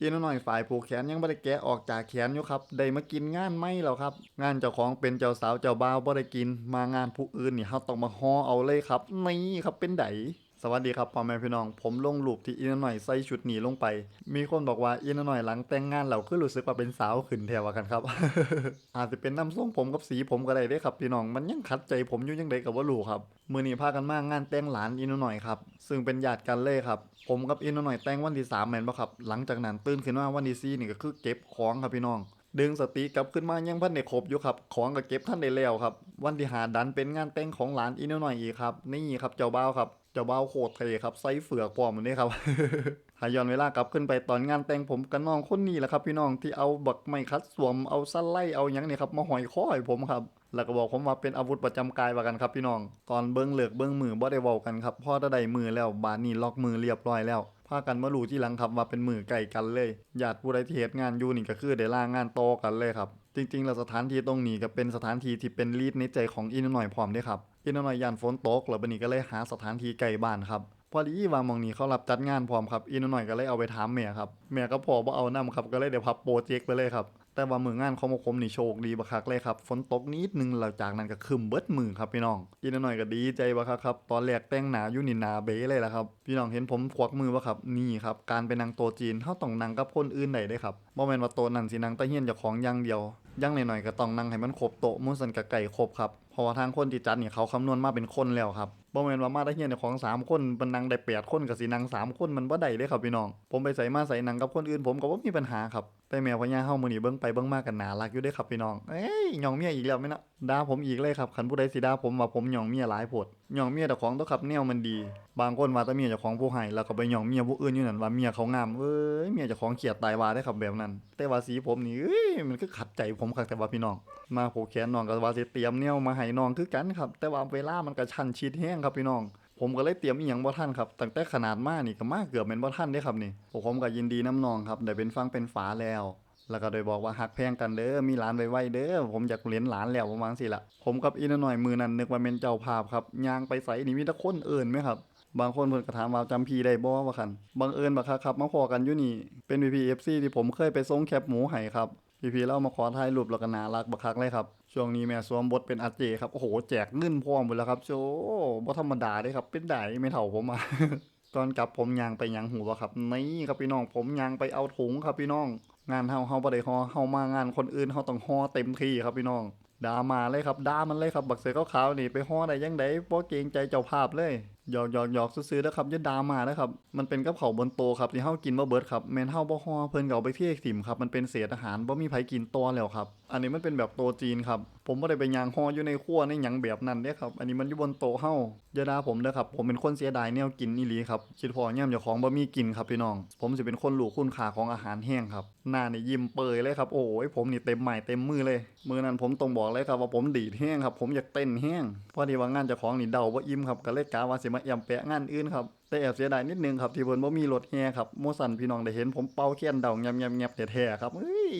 อีน้อยฝ่ายผูกแขนยังบ่ได้แกะออกจากแขนอยู่ครับ ได้มากินงานไม่แล้วครับ งานเจ้าของเป็นเจ้าสาวเจ้าบ่าวบ่ได้กิน มางานผู้อื่นนี่เฮาต้องมาฮอเอาเลยครับ นี่ครับเป็นได วัสดีครับพ่อแม่พี่น้อง ผมลงรูปที่อีนหน่อยใส่ชุดหนีลงไป มีคนบอกว่าอีนหน่อยหลังแต่งงานแล้วคือรู้สึกว่าเป็นสาวขึ้นแถวกันครับ อาจจะเป็นน้ำทรงผมกับสีผมก็ได้เด้ครับพี่น้อง มันยังขัดใจผมอยู่ยังไดกับว่ารู้ครับ มือนีพากันมางานแต่งหลานอีนหน่อยครับ ซึ่งเป็นญาติกันเลยครับ ผมกับอีนหน่อยแต่งวันที่สามแมนบ่ครับ หลังจากนั้นตื่นขึ้นมาวันที่สี่นี่ก็คือเก็บของครับพี่น้อง ดึงสติกลับขึ้นมายังพันได้ครบอยู่ครับของก็เก็บท่านได้แล้วครับ วันที่หาดันเป็นงานแต่งของหลานอีนหน่อยอีกครับนี่ครับเจ้าบ่าวครับเจ้าบ่าวโคตรเท่ครับใส่เฟือกพร้อมนี่ครับหาย้อนเวลากลับขึ้นไปตอนงานแต่งผมกับน้องคนนี้แหละครับ พี่น้องที่เอาบักไม้คัดสวมเอาสั้นไล่เอายังเนี่ยครับมาหอยคอให้ผมครับแล้วก็บอกผมว่าเป็นอาวุธประจำกายว่ากันครับพี่น้อง ตอนเบิ้งเหลือกเบิ้งมือบ่ได้เว้ากันครับพ่อตะใดมือแล้วบานนี้ล็อกมือเรียบร้อยแล้ว พากันมาลู่ที่หลังครับว่าเป็นมือไก่กันเลยญาติผู้ใดที่เหตุงานอยู่นี่ก็คือได้ล่างานโตกันเลยครับ จริงๆแล้วสถานที่ตรงนี้ก็เป็นสถานที่ที่เป็นลีดในใจของอินหน่อยพร้อมด้วยครับอินหน่อยยานฝนตกแล้วบันนี้ก็เลยหาสถานที่ไกลบ้านครับ พอดีว่ามองนี้เขารับจัดงานพร้อมครับอินหน่อยก็เลยเอาไปถามแม่ครับแม่ก็พอบ่าเอานํครับก็เลยเดี๋ยวพับโปรเจกต์ไปเลยครับแต่ว่ามืองานของผมนี่โชคดีบักคักเลยครับฝนตกนิดนึงแล้วจากนั้นก็คึมเบิดมือครับพี่น้องอินหน่อยก็ดีใจบักคักครับตอนแรกแต่งหนาอยู่นี่หนาเบ้เลยละครับพี่น้องเห็นผมควักมือบ่ครับนี่ครับการเป็นนางโตวจีนเฮาต้องนั่งกับคนอื่นได้เด้ครับบ่แม่นว่าโตวนั่นสินั่งแตะเฮียนเจ้าของอย่างเดียวอยังหน่อยๆก็ต้องนั่งให้มันครบโต๊ะมุ้นสันกับไก่ครบครับเพราะว่าทางคนที่จัดนี่เขาคำนวณมาเป็นคนแล้วครับ บ่แม่นว่ามาแตะเฮียนของสามคนมันนังได้แปดคนกับสินั่งสามคนมันบ่ได้เลยครับพี่น้อง ผมไปใส่มาใส่นังกับคนอื่นผมก็บ่มีปัญหาครับแต่แมวพญาเฮามื้อนีเบิ่งไปเบิ่งมากกันหนารักอยู่เด้ครับพี่น้อง เอ้ยหยองเมียอีกแล้วแม่นะด่าผมอีกเลยครับคันผู้ใดสิด่าผมว่าผมหยองเมียหลายโพดหยองเมียเจ้าของตัวขับแนวมันดี บางคนว่าแต่เมียจ้าของผู้ให้แล้วก็ไปหยองเมียผู้อื่นอยู่นั่นว่าเมียเขางามเอ้ยเมียจ้าของเขียดตายว่าได้ครับแบบนั้น แต่ว่าสีผมนี่เอ้ยมันก็ขัดใจผมคักแต่ว่าพี่น้อง มาผูกแขนน้องก็ว่าสิเตรียมแนวมาให้น้องคือกันครับ แต่ว่าเวลามันก็ชันชิดแห้งครับพี่น้อง ผมก็เลยเตรียมอีหยังบ่ทันครับตั้งแต่ขนาดมานี่ก็มากเกือบเป็นบ่ทันเด้ครับนี่ผมก็ยินดีน้ำนองครับได้เป็นฟังเป็นฝาแล้ว แล้วก็โดยบอกว่าหักแพงกันเด้อมีหลานไวๆเด้อผมอยากเลี้ยงหลานแล้วประมาณสิละผมกับอีนหน่อยมือนั้นนึกว่าเป็นเจ้าภาพครับยางไปใส่นี่มีแต่คนเอิ่นไหมครับบางคนเพิ่นก็ถามว่าจำพีได้บ่ว่าคันบังเอิญบักคักครับมาขอกันอยู่นี่เป็น VPFC ที่ผมเคยไปส่งแคปหมูให้ครับ พี่พีเล่ามาขอถ่ายรูปแล้วก็น่ารักบักคักเลยครับ ช่วงนี้แม่สวมบทเป็นอาเจครับ โอ้โห แจกเงินพร้อมหมดแล้วครับโชบ่ธรรมดาเด้ครับ เป็นได้ไม่เท่าผมอะตอนกลับผมยางไปยางหูบ่ครับ นี่ครับพี่น้องผมยางไปเอาถุงครับพี่น้อง งานเฮาเฮาบ่ได้ฮอเฮามางานคนอื่นเฮาต้องฮอเต็มที่ครับพี่น้องด่ามาเลยครับด่ามันเลยครับ บักเสือขาวๆนี่ไปฮอได้ยังไดบ่เกรงใจเจ้าภาพเลย หยอกหยอกหยอกซื้อๆนะครับย่าดามานะครับ มันเป็นกับเขาบนโตครับที่เฮากินบ่เบิดครับแม่นเฮาบ่ฮอเพิ่นก็เอาไปเทถิ่มครับมันเป็นเศษอาหารบ่มีไผกินต่อแล้วครับ อันนี้มันเป็นแบบโตจีนครับ ผมบ่ได้ไปยางฮออยู่ในครัวในหยังแบบนั้นเด้ครับ อันนี้มันอยู่บนโตเฮาอย่าด่าผมเด้อครับผมเป็นคนเสียดายแนวกินอีหลีครับคิดพอย่ำเจ้าของบ่มีกินครับพี่น้อง ผมสิเป็นคนรู้คุณค่าของอาหารแห้งครับหน้านี่ยิ้มเปยเลยครับโอ้ยผมนี่เต็มใหม่เต็มมือเลยมือนั้นผมต้องบอกเลยครับว่าผมดีดแห้งครับ ผมอยากเต้นแห้งพอดีว่างานเจ้าของนี่เดาบ่อิ่มครับก็เลยกะว่าสิมาแอมแปะงานอื่นครับแต่แอบเสียดายนิดนึงครับที่เพิ่นบ่มีรถแห่ครับโมสันพี่น้องได้เห็นผมเป่าเคียนเดาแงบๆๆแท้ๆครับเฮ้ย